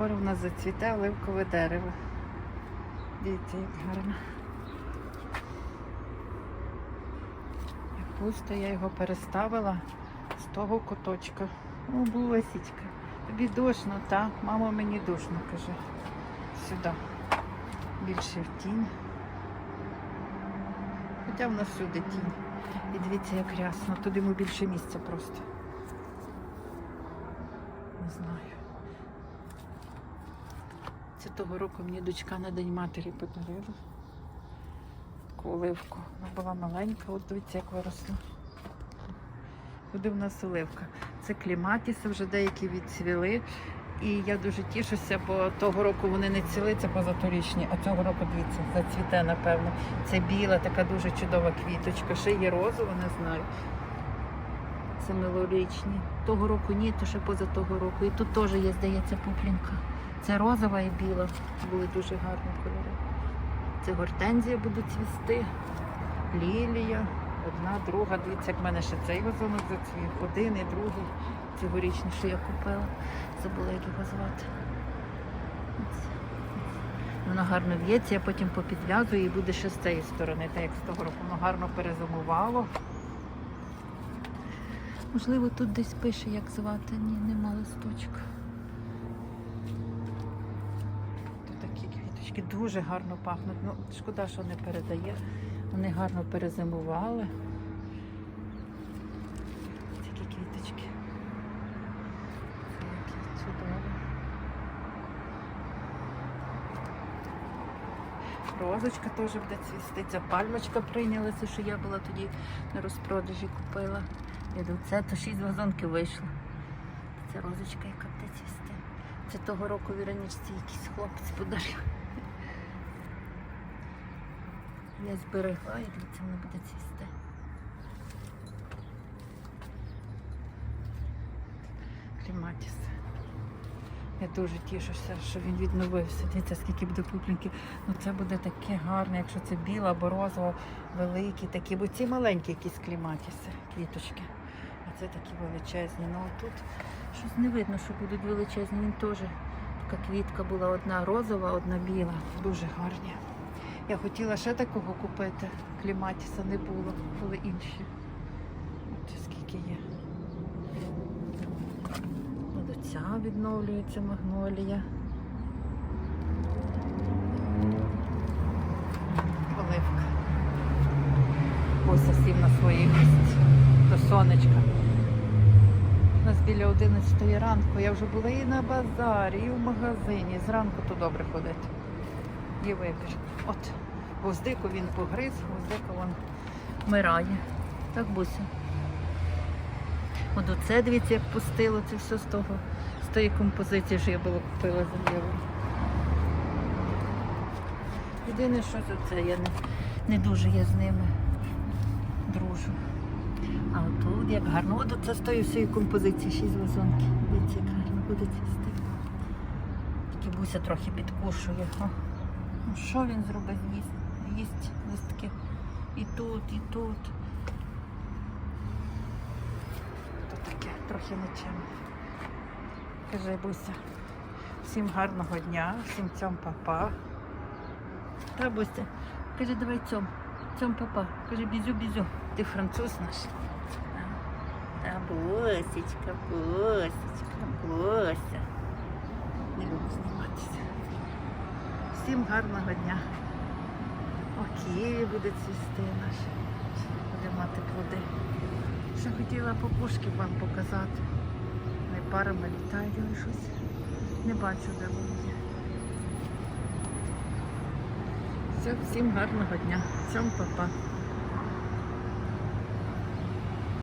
скоро в нас зацвіте оливкове дерево. Дивіться, як гарно. Як пусто я його переставила з того куточка. О, Бусечка, тобі душно, та? Мама мені душно, каже. Сюди. Більше в тінь. Хоча в нас всюди тінь. І дивіться, як рясно. Тут йому більше місця просто. Не знаю. Це того року мені дочка на День матері подарила. Таку оливку. Вона була маленька, от дивіться, як виросла. Буде в нас оливка. Це кліматіси, вже деякі відцвіли. І я дуже тішуся, бо того року вони не це позаторічні, а цього року, дивіться, зацвіте, напевно. Це біла, така дуже чудова квіточка. Ще є розова, не знаю. Це милорічні. Того року ні, то ще поза того року. І тут теж є, здається, пуплінка. Це розова і біла. Були дуже гарні кольори. Це гортензія буде цвісти, лілія, одна, друга. Дивіться, як в мене ще цей вазонок зацвів. Один і другий. Цьогорічний, що я купила. Забула, як його звати. Воно гарно в'ється, я потім попідв'язую і буде ще з цієї сторони, так як з того року. Воно гарно перезимувало. Можливо, тут десь пише, як звати. Ні, нема листочка. Тут такі квіточки дуже гарно пахнуть. Ну, шкода, що не передає. Вони гарно перезимували. Такі квіточки. Які чудові. Розочка теж буде цвісти. Ця пальмочка прийнялася, що я була тоді на розпродажі купила. Я думаю, це то шість вазонків вийшло. Це розочка, яка буде цвісти. Це того року в Іранічці якийсь хлопець подарив. Я зберегла і дивіться, вона буде цвісти. Кліматіс. Я дуже тішуся, що він відновився. Дивіться, скільки буде пуплінків. Ну це буде таке гарне, якщо це біла або розова, великі такі, бо ці маленькі якісь кліматіси, квіточки. Це такі величезні. Ну тут щось не видно, що будуть величезні. Він теж така квітка була одна розова, одна біла. Дуже гарні. Я хотіла ще такого купити. Кліматіса не було, були інші. От скільки є. От ця відновлюється магнолія. Оливка. Ось сів на своїй місці до сонечка. У нас біля 11 ранку. Я вже була і на базарі, і в магазині. Зранку то добре ходити. Є вибір. От гвоздику він погриз, гвоздика вон вмирає. Так буся. От оце, дивіться, як пустило це все з того, з тої композиції, що я була купила євро. Єдине, що це я не, не дуже я з ними дружу. А тут як гарно. От це з тої всієї композиції, шість вазонків. Дивіться, як гарно буде цвісти. Тільки буся трохи підкушує. О. Ну що він зробить? Їсть, їсть листки. І тут, і тут. То таке, трохи нічим. Каже, Буся, всім гарного дня, всім цьом папа. Та Буся, каже, давай цьом, цьом папа. Каже, бізю-бізю. Ти француз наш. Та Бусечка, Бусечка, Буся. Не люблю зніматися. Всім гарного дня. О, Києві буде цвісти наш. Буде мати плоди. Ще хотіла попушки вам показати. Вони парами літають, але щось не бачу, де вони. є. Все, всім гарного дня. Всім па-па.